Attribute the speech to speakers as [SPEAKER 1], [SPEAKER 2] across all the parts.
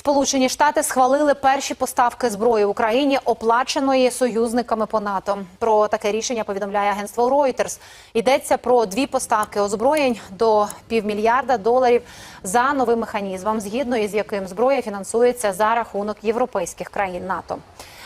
[SPEAKER 1] Сполучені Штати схвалили перші поставки зброї Україні, оплаченої союзниками по НАТО. Про таке рішення повідомляє агентство Reuters. Йдеться про дві поставки озброєнь до півмільярда доларів за новим механізмом, згідно із яким зброя фінансується за рахунок європейських країн НАТО.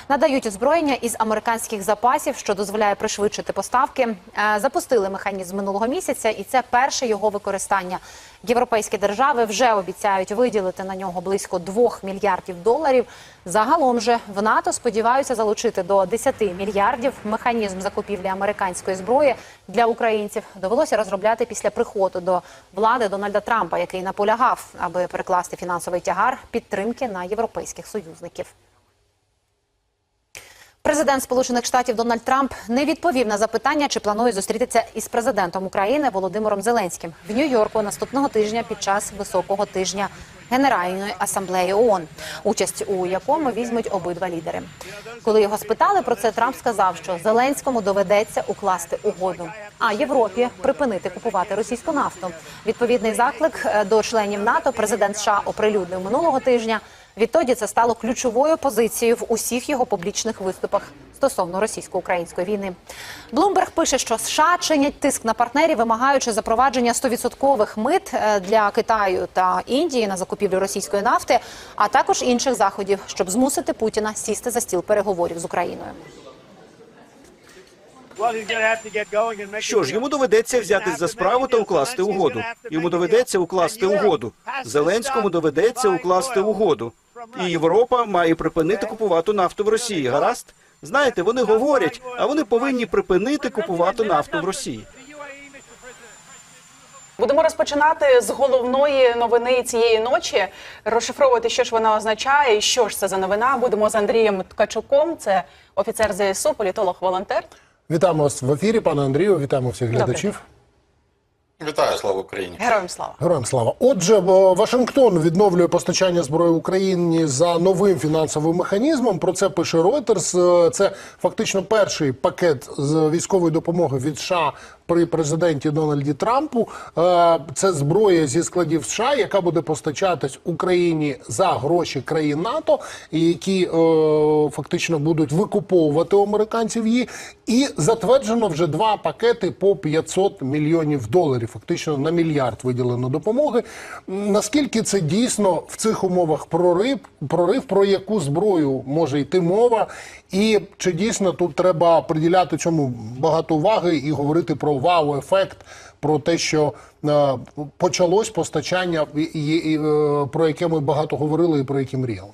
[SPEAKER 1] Надають озброєння із американських запасів, що дозволяє пришвидшити поставки. Е, Запустили механізм минулого місяця, і це перше його використання. Європейські держави вже обіцяють виділити на нього близько 2 мільярдів доларів. Загалом же в НАТО сподіваються залучити до 10 мільярдів. Механізм закупівлі американської зброї для українців довелося розробляти після приходу до влади Дональда Трампа, який наполягав, аби перекласти фінансовий тягар підтримки на європейських союзників. Президент Сполучених Штатів Дональд Трамп не відповів на запитання, чи планує зустрітися із президентом України Володимиром Зеленським в Нью-Йорку наступного тижня під час високого тижня Генеральної асамблеї ООН, участь у якому візьмуть обидва лідери. Коли його спитали про це, Трамп сказав, що Зеленському доведеться укласти угоду, а Європі припинити купувати російську нафту. Відповідний заклик е, до членів НАТО президент США оприлюднив минулого тижня. Відтоді це стало ключовою позицією в усіх його публічних виступах стосовно російсько-української війни. Блумберг пише, що США чинять тиск на партнерів, вимагаючи запровадження 100% мит е, для Китаю та Індії на закупівлю російської нафти, а також інших заходів, щоб змусити Путіна сісти за стіл переговорів з Україною.
[SPEAKER 2] Що ж, йому доведеться взятись за справу та укласти угоду. Йому доведеться укласти угоду. Зеленському доведеться укласти угоду. І Європа має припинити купувати нафту в Росії. Гаразд? Знаєте, вони говорять, а вони повинні припинити купувати нафту в Росії.
[SPEAKER 3] Будемо розпочинати з головної новини цієї ночі. Розшифровувати, що ж вона означає, і що ж це за новина. Будемо з Андрієм Ткачуком. Це офіцер ЗСУ, політолог, волонтер.
[SPEAKER 4] Вітаємо вас в ефірі, пане Андрію. Вітаємо всіх глядачів.
[SPEAKER 5] Вітаю, слава Україні.
[SPEAKER 3] Героям слава.
[SPEAKER 4] Героям слава. Отже, Вашингтон відновлює постачання зброї Україні за новим фінансовим механізмом. Про це пише Reuters. Е, Це фактично перший пакет з військової допомоги від США при президенті Дональді Трампу. Е, Це зброя зі складів США, яка буде постачатись Україні за гроші країн НАТО, які е, фактично будуть викуповувати американців її. І затверджено вже два пакети по 500 мільйонів доларів. Фактично на мільярд виділено допомоги. Наскільки це дійсно в цих умовах прорив, прорив про яку зброю може йти мова, і чи дійсно тут треба приділяти цьому багато уваги і говорити про вау-ефект, про те, що е, почалось постачання, е, про яке ми багато говорили і про яке мріяли.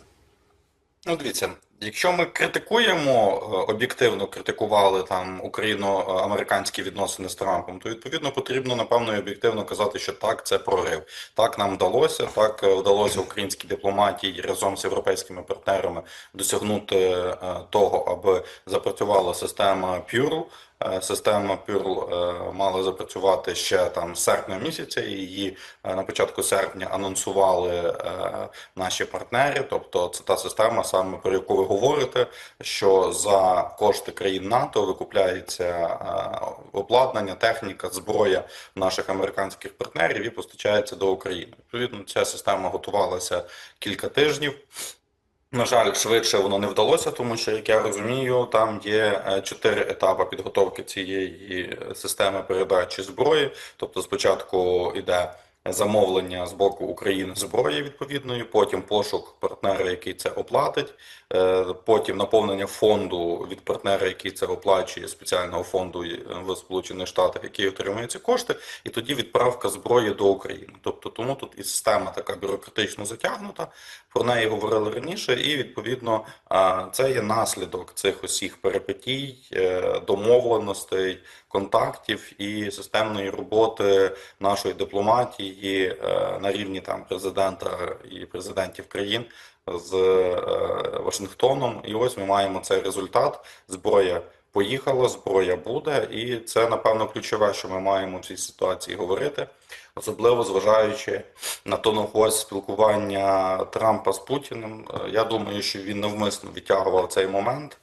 [SPEAKER 5] Ну, дивіться, якщо ми критикуємо, е, об'єктивно критикували там україно-американські відносини з Трампом, то відповідно потрібно напевно і об'єктивно казати, що так, це прорив. Так нам вдалося, так вдалося українській дипломатії разом з європейськими партнерами досягнути того, аби запрацювала система Пюрл. Е, Система Пюрл е, мала запрацювати ще там серпня місяця. Її е, на початку серпня анонсували наші партнери. Тобто, це та система, саме про яку ви говорите, що за кошти країн НАТО викупляється обладнання, техніка, зброя наших американських партнерів і постачається до України. Відповідно, ця система готувалася кілька тижнів. На жаль, швидше воно не вдалося, тому що, як я розумію, там є е, чотири етапи підготовки цієї системи передачі зброї. Тобто, спочатку йде замовлення з боку України зброї відповідної, потім пошук партнера, який це оплатить, е, потім наповнення фонду від партнера, який це оплачує спеціального фонду е, в Сполучених Штатах, який отримує ці кошти, і тоді відправка зброї до України. Тобто, тому тут і система така бюрократично затягнута. Про неї говорили раніше, і відповідно це є наслідок цих усіх перипетій, е, домовленостей, контактів і системної роботи нашої дипломатії е, на рівні там президента і президентів країн з е, Вашингтоном. І ось ми маємо цей результат. Зброя поїхала, зброя буде, і це напевно ключове, що ми маємо в цій ситуації говорити особливо зважаючи на тону ось спілкування Трампа з Путіним. Е, Я думаю, що він навмисно відтягував цей момент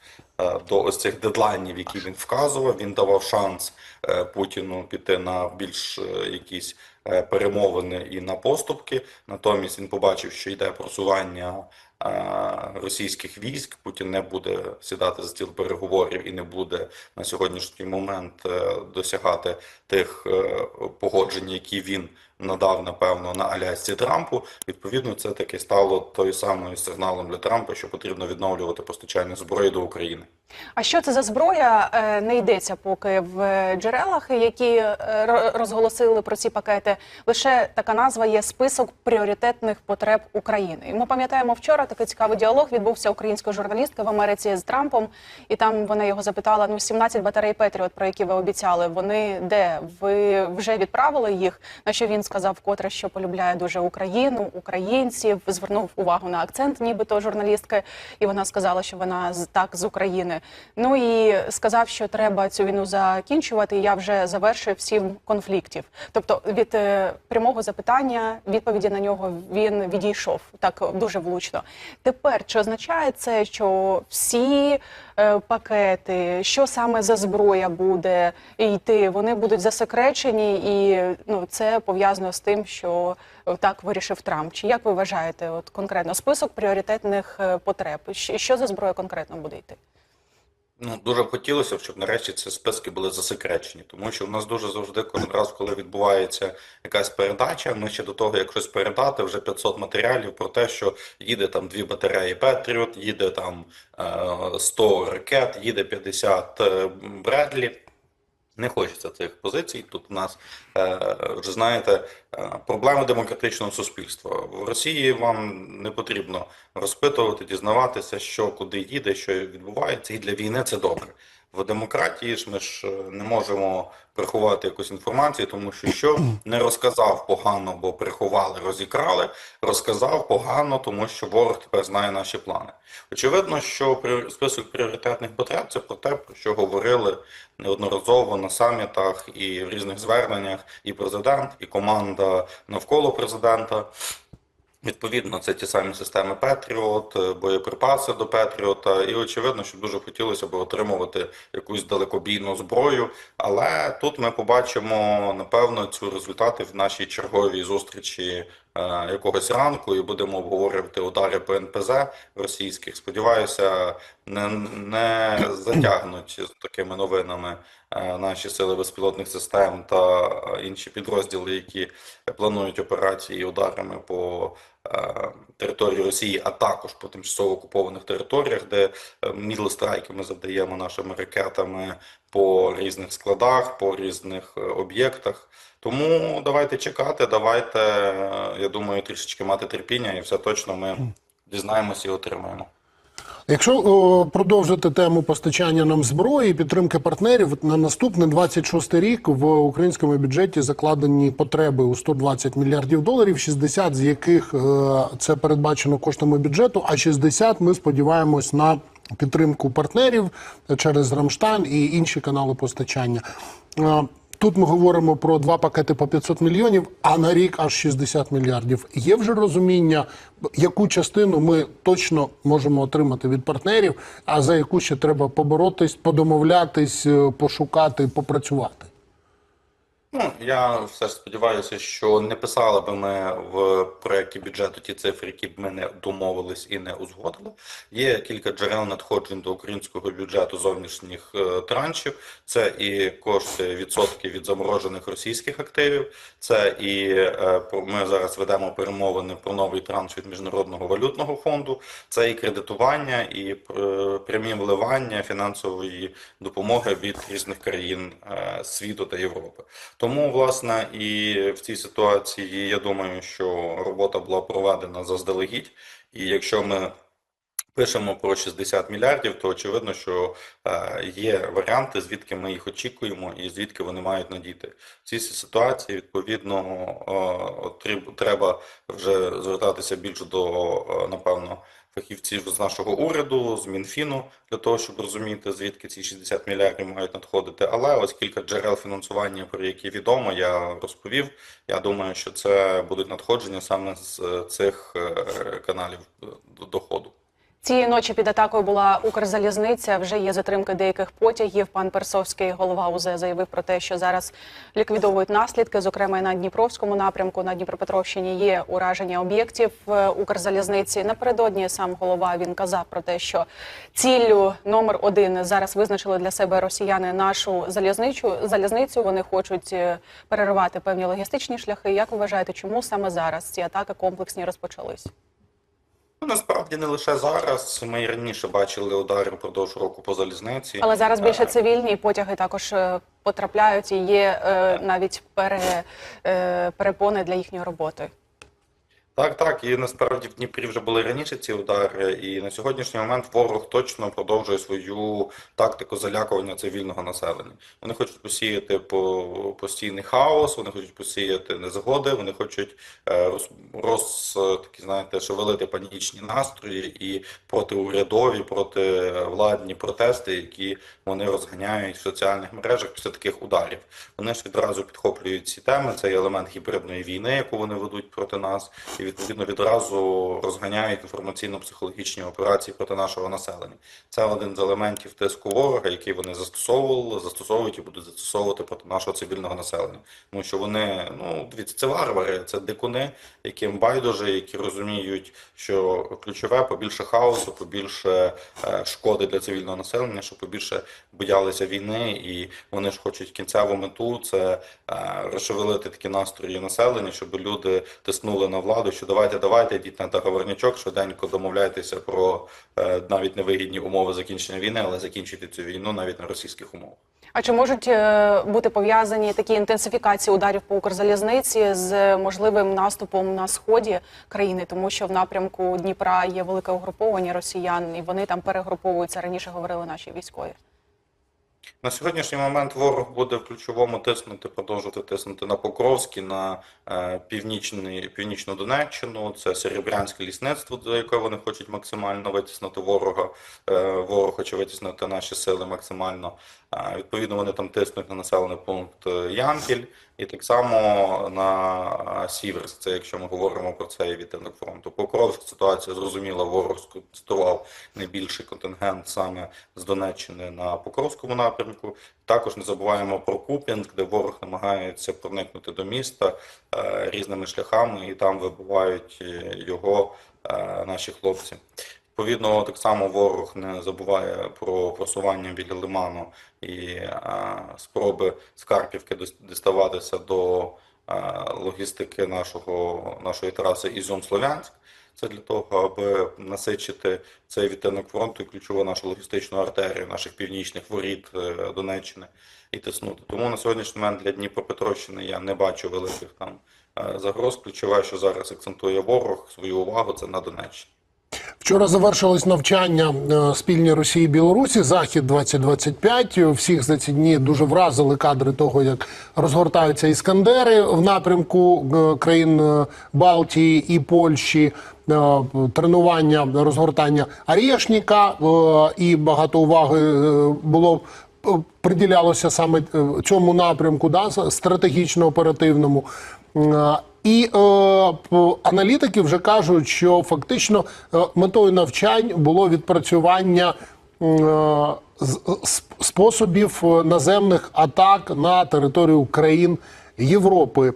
[SPEAKER 5] до ось цих дедлайнів, які він вказував. Він давав шанс е, Путіну піти на більш е, якісь е, перемовини і на поступки. Натомість він побачив, що йде просування е, російських військ. Путін не буде сідати за стіл переговорів і не буде на сьогоднішній момент е, досягати тих е, погоджень, які він надав, напевно, на Алясці Трампу. Відповідно, це таки стало той самим сигналом для Трампа, що потрібно відновлювати постачання зброї до України.
[SPEAKER 3] А що це за зброя? Е, Не йдеться поки в джерелах, які е, розголосили про ці пакети. Лише така назва є список пріоритетних потреб України. І ми пам'ятаємо вчора такий цікавий діалог відбувся української журналістки в Америці з Трампом, і там вона його запитала: ну 17 батарей Петріот, про які ви обіцяли, вони де? Ви вже відправили їх? На що він сказав вкотре, що полюбляє дуже Україну, українців, звернув увагу на акцент, нібито журналістки, і вона сказала, що вона так з України. Ну і сказав, що треба цю війну закінчувати. і Я вже завершив сім конфліктів. Тобто від е, прямого запитання відповіді на нього він відійшов так дуже влучно. Тепер чи означає це, що всі е, пакети, що саме за зброя буде йти, вони будуть засекречені, і ну це пов'язано з тим, що е, так вирішив Трамп. Чи як ви вважаєте, от конкретно список пріоритетних е, потреб? Що за зброя конкретно буде йти?
[SPEAKER 5] Ну, дуже б хотілося, б, щоб нарешті ці списки були засекречені, тому що в нас дуже завжди кожен раз, коли відбувається якась передача, ми ще до того, як щось передати, вже 500 матеріалів про те, що їде там дві батареї Петріот, їде там е, 100 ракет, їде 50 е, Бредлі. Не хочеться цих позицій. Тут у нас е, вже знаєте е, проблеми демократичного суспільства. В Росії вам не потрібно розпитувати, дізнаватися, що куди їде, що відбувається, і для війни це добре. В демократії ж ми ж е, не можемо приховати якусь інформацію, тому що що не розказав погано, бо приховали, розікрали, розказав погано, тому що ворог тепер знає наші плани. Очевидно, що список пріоритетних потреб це про те, про що говорили неодноразово на самітах і в різних зверненнях і президент, і команда навколо президента. Відповідно, це ті самі системи Петріот, е, боєприпаси до Петріота, і очевидно, що дуже хотілося б отримувати якусь далекобійну зброю. Але тут ми побачимо напевно цю результати в нашій черговій зустрічі якогось ранку, і будемо обговорювати удари по НПЗ російських. Сподіваюся, не, не затягнуть з такими новинами е, наші сили безпілотних систем та е, інші підрозділи, які планують операції ударами по е, території Росії, а також по тимчасово окупованих територіях, де мідл страйки ми завдаємо нашими ракетами по різних складах, по різних е, об'єктах. Тому давайте чекати, давайте, е, я думаю, трішечки мати терпіння, і все точно ми дізнаємося і отримаємо.
[SPEAKER 4] Якщо о, продовжити тему постачання нам зброї підтримки партнерів, на наступний 26 рік в українському бюджеті закладені потреби у 120 мільярдів доларів, 60 з яких е, це передбачено коштами бюджету, а 60 ми сподіваємось на підтримку партнерів через Рамштайн і інші канали постачання. Е, Тут ми говоримо про два пакети по 500 мільйонів, а на рік аж 60 мільярдів. Є вже розуміння, яку частину ми точно можемо отримати від партнерів, а за яку ще треба поборотись, подомовлятись, е, пошукати, попрацювати.
[SPEAKER 5] Ну, я все ж сподіваюся, що не писали би ми в проєкті бюджету ті цифри, які б ми не домовились і не узгодили. Є кілька джерел надходжень до українського бюджету зовнішніх е, траншів. Це і кошти відсотки від заморожених російських активів. Це і е, ми зараз ведемо перемовини про новий транш від міжнародного валютного фонду. Це і кредитування, і е, прямі вливання фінансової допомоги від різних країн світу та Європи. Тому, власне, і в цій ситуації я думаю, що робота була проведена заздалегідь, і якщо ми пишемо про 60 мільярдів, то очевидно, що е, є варіанти, звідки ми їх очікуємо і звідки вони мають надійти. В цій ситуації, відповідно, е, треба вже звертатися більше до, е, напевно, фахівців з нашого уряду, з Мінфіну, для того, щоб розуміти, звідки ці 60 мільярдів мають надходити. Але ось кілька джерел фінансування, про які відомо, я розповів. Я думаю, що це будуть надходження саме з е, цих е, каналів е, доходу.
[SPEAKER 3] Цієї ночі під атакою була Укрзалізниця. Вже є затримки деяких потягів. Пан Персовський, голова УЗ, заявив про те, що зараз ліквідовують наслідки. Зокрема, і на Дніпровському напрямку на Дніпропетровщині є ураження об'єктів е, Укрзалізниці. Напередодні сам голова він казав про те, що ціллю номер один зараз визначили для себе росіяни нашу залізничу залізницю. Вони хочуть е, переривати певні логістичні шляхи. Як ви вважаєте, чому саме зараз ці атаки комплексні розпочались?
[SPEAKER 5] Ну, насправді не лише зараз. Ми і раніше бачили удари впродовж року по залізниці.
[SPEAKER 3] Але зараз більше
[SPEAKER 5] Е,
[SPEAKER 3] цивільні потяги також е, потрапляють і є е, навіть пере, перепони для їхньої роботи.
[SPEAKER 5] Так, так, і насправді в Дніпрі вже були раніше ці удари, і на сьогоднішній момент ворог точно продовжує свою тактику залякування цивільного населення. Вони хочуть посіяти по постійний хаос, вони хочуть посіяти незгоди, вони хочуть е, роз, роз такі, знаєте, шевелити панічні настрої і протиурядові, противладні протести, які вони розганяють в соціальних мережах після таких ударів. Вони ж відразу підхоплюють ці теми. Це є елемент гібридної війни, яку вони ведуть проти нас, і відповідно відразу розганяють інформаційно-психологічні операції проти нашого населення. Це один з елементів тиску ворога, який вони застосовували, застосовують і будуть застосовувати проти нашого цивільного населення. Тому що вони, ну дивіться, це варвари, це дикуни, яким байдуже, які розуміють, що ключове побільше хаосу, побільше е, шкоди для цивільного населення, щоб побільше боялися війни, і вони ж хочуть кінцеву мету це е, розшевелити такі настрої населення, щоб люди тиснули на владу, що давайте, давайте, йдіть на договорнячок, швиденько домовляйтеся про е, навіть невигідні умови закінчення війни, але закінчити цю війну навіть на російських умовах.
[SPEAKER 3] А чи можуть е, бути пов'язані такі інтенсифікації ударів по Укрзалізниці з можливим наступом на сході країни, тому що в напрямку Дніпра є велике угруповання росіян, і вони там перегруповуються. Раніше говорили наші військові.
[SPEAKER 5] На сьогоднішній момент ворог буде в ключовому тиснути, продовжувати тиснути на Покровський, на е, північну Донеччину. Це Серебрянське лісництво, до якого вони хочуть максимально витіснити ворога. Е, ворог хоче витіснити наші сили максимально. Е, відповідно, вони там тиснуть на населений пункт Янгель. І так само на Сіверськ. Це якщо ми говоримо про цей відтинок фронту. Покровська ситуація зрозуміла, ворог сконцентрував найбільший контингент саме з Донеччини на Покровському напрямку. Також не забуваємо про Куп'янськ, де ворог намагається проникнути до міста е, різними шляхами, і там вибивають е, його е, наші хлопці. Відповідно, так само ворог не забуває про просування біля лиману і е, спроби з Карпівки діставатися до е, логістики нашого, нашої траси Ізюм-Слов'янськ. Це для того, аби насичити цей відтинок фронту і ключову нашу логістичну артерію наших північних воріт е, Донеччини і тиснути. Тому на сьогоднішній момент для Дніпропетровщини я не бачу великих там е, загроз. Ключове, що зараз акцентує ворог свою увагу, це на Донеччині.
[SPEAKER 4] Вчора завершилось навчання е, спільні Росії і Білорусі. Захід 2025 Всіх за ці дні дуже вразили кадри того, як розгортаються іскандери в напрямку е, країн е, Балтії і Польщі. Тренування розгортання Арєшніка і багато уваги було приділялося саме цьому напрямку, да, стратегічно оперативному. І е, аналітики вже кажуть, що фактично е, метою навчань було відпрацювання е, способів е, наземних атак на територію країн Європи.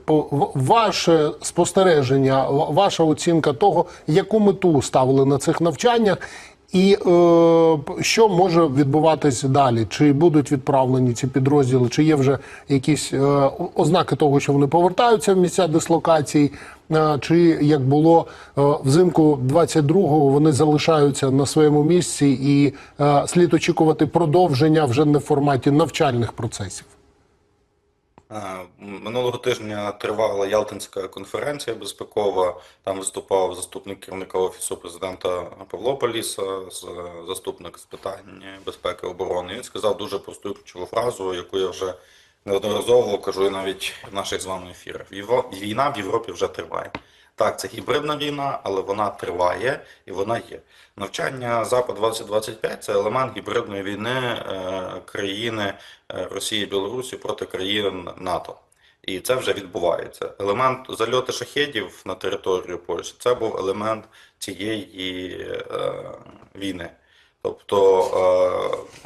[SPEAKER 4] Ваше спостереження, ваша оцінка того, яку мету ставили на цих навчаннях, і е, що може відбуватись далі? Чи будуть відправлені ці підрозділи? Чи є вже якісь е, ознаки того, що вони повертаються в місця дислокації? Е, чи як було е, взимку 22-го, вони залишаються на своєму місці, і е, слід очікувати продовження вже не в форматі навчальних процесів?
[SPEAKER 5] Е, Минулого тижня тривала Ялтинська конференція безпекова. Там виступав заступник керівника офісу президента Павло Поліса, заступник з питань безпеки оборони. Він сказав дуже просту ключову фразу, яку я вже неодноразово кажу і навіть в наших з вами ефірах. Війна в Європі вже триває. Так, це гібридна війна, але вона триває і вона є. Навчання Запад 2025 це елемент гібридної війни е, країни е, Росії і Білорусі проти країн НАТО. І це вже відбувається. Елемент зальоти шахедів на територію Польщі це був елемент цієї е, війни. Тобто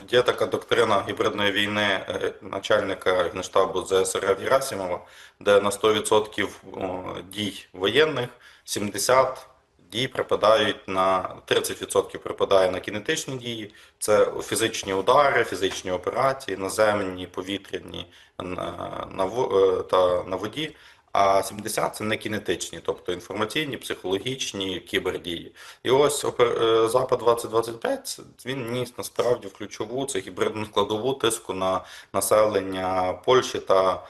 [SPEAKER 5] е, є така доктрина гібридної війни е, начальника Генштабу ЗСРФ Герасимова, де на 100% дій воєнних 70 дій припадають на 30% припадає на кінетичні дії. Це фізичні удари, фізичні операції, наземні, повітряні на, на, е, та на воді. А 70 це не кінетичні, тобто інформаційні, психологічні, кібердії. І ось е, Запад 2025 він ніс насправді в ключову це гібридну складову тиску на населення Польщі та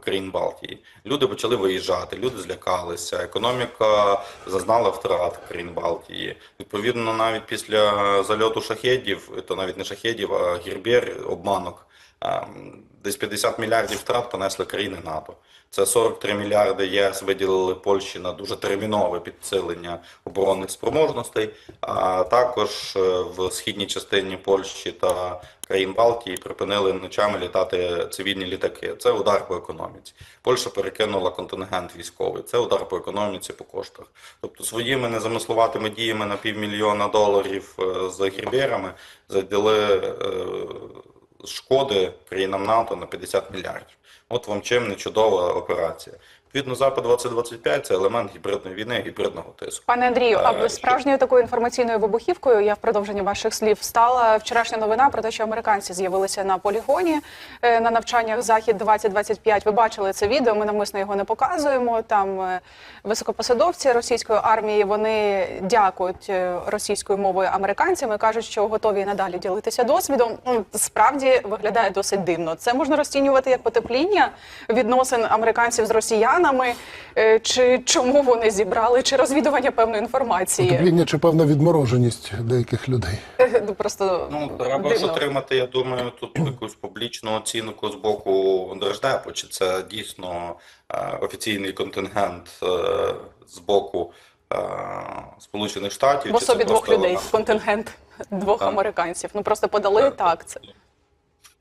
[SPEAKER 5] країн Балтії. Люди почали виїжджати, люди злякалися, економіка зазнала втрат країн Балтії. Відповідно, навіть після зальоту шахедів, то навіть не шахедів, а гірбєр, обманок. Десь 50 мільярдів втрат понесли країни НАТО. Це 43 мільярди ЄС виділили Польщі на дуже термінове підсилення оборонних спроможностей. А також е, в східній частині Польщі та країн Балтії припинили ночами літати цивільні літаки. Це удар по економіці. Польща перекинула контингент військовий. Це удар по економіці, по коштах. Тобто своїми незамисловатими діями на півмільйона доларів е, з гірбєрами заділи е, шкоди країнам НАТО на 50 мільярдів. От вам чим не чудова операція. Відповідно, Запад 2025 це елемент гібридної війни, гібридного тиску.
[SPEAKER 3] Пане Андрію, а
[SPEAKER 5] Е,
[SPEAKER 3] справжньою такою інформаційною вибухівкою, я в продовження ваших слів, стала вчорашня новина про те, що американці з'явилися на полігоні е, на навчаннях Захід 2025 Ви бачили це відео. Ми навмисно його не показуємо. Там е, високопосадовці російської армії вони дякують російською мовою американцям і кажуть, що готові надалі ділитися досвідом. Ну, Справді виглядає досить дивно. Це можна розцінювати як потепління відносин американців з росіянами, е, чи чому вони зібрали, чи розвідування певної інформації.
[SPEAKER 4] Потепління чи певна відмороженість деяких людей.
[SPEAKER 3] Ну, Просто
[SPEAKER 5] Ну, треба ж отримати, я думаю, тут якусь публічну оцінку з боку Держдепу, чи це дійсно е, офіційний контингент е, з боку е, Сполучених Штатів.
[SPEAKER 3] в особі двох людей, контингент двох
[SPEAKER 5] Так.
[SPEAKER 3] американців. Ну просто подали
[SPEAKER 5] Так.
[SPEAKER 3] так. Це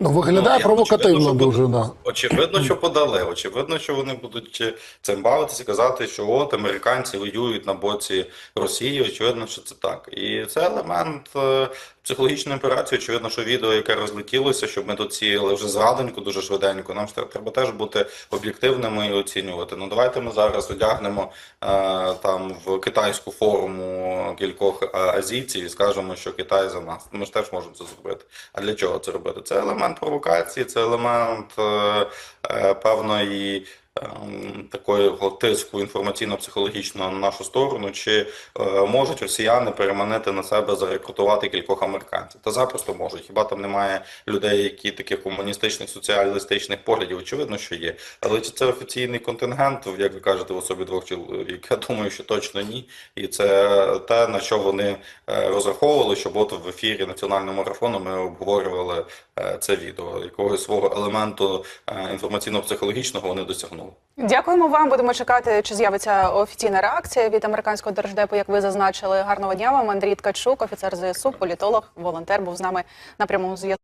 [SPEAKER 4] Ну, виглядає
[SPEAKER 5] я
[SPEAKER 4] провокативно дуже, да.
[SPEAKER 5] Очевидно, що подали. Очевидно, що вони будуть цим бавитися казати, що от американці воюють на боці Росії. Очевидно, що це так. І це елемент е, психологічної операції. Очевидно, що відео, яке розлетілося, щоб ми тут сіяли вже зрадоньку дуже швиденько. Нам треба теж бути об'єктивними і оцінювати. Ну давайте ми зараз одягнемо е, там в китайську форму кількох е, азійців і скажемо, що Китай за нас. Ми ж теж можемо це зробити. А для чого це робити? Це елемент провокації, це елемент е, е, певної. Ем, Такого тиску інформаційно-психологічного на нашу сторону, чи е, можуть росіяни переманити на себе зарекрутувати кількох американців? Та запросто можуть. Хіба там немає людей, які таких комуністичних, соціалістичних поглядів? Очевидно, що є. Але чи це офіційний контингент, як ви кажете, в особі двох чоловік? Я думаю, що точно ні. І це те, на що вони е, розраховували, щоб от в ефірі національного марафону ми обговорювали е, це відео. Якогось свого елементу інформаційно-психологічного вони досягнули.
[SPEAKER 3] Дякуємо вам. Будемо чекати, чи з'явиться офіційна реакція від американського держдепу, як ви зазначили. Гарного дня вам. Андрій Ткачук, офіцер ЗСУ, політолог, волонтер, був з нами на прямому зв'язку.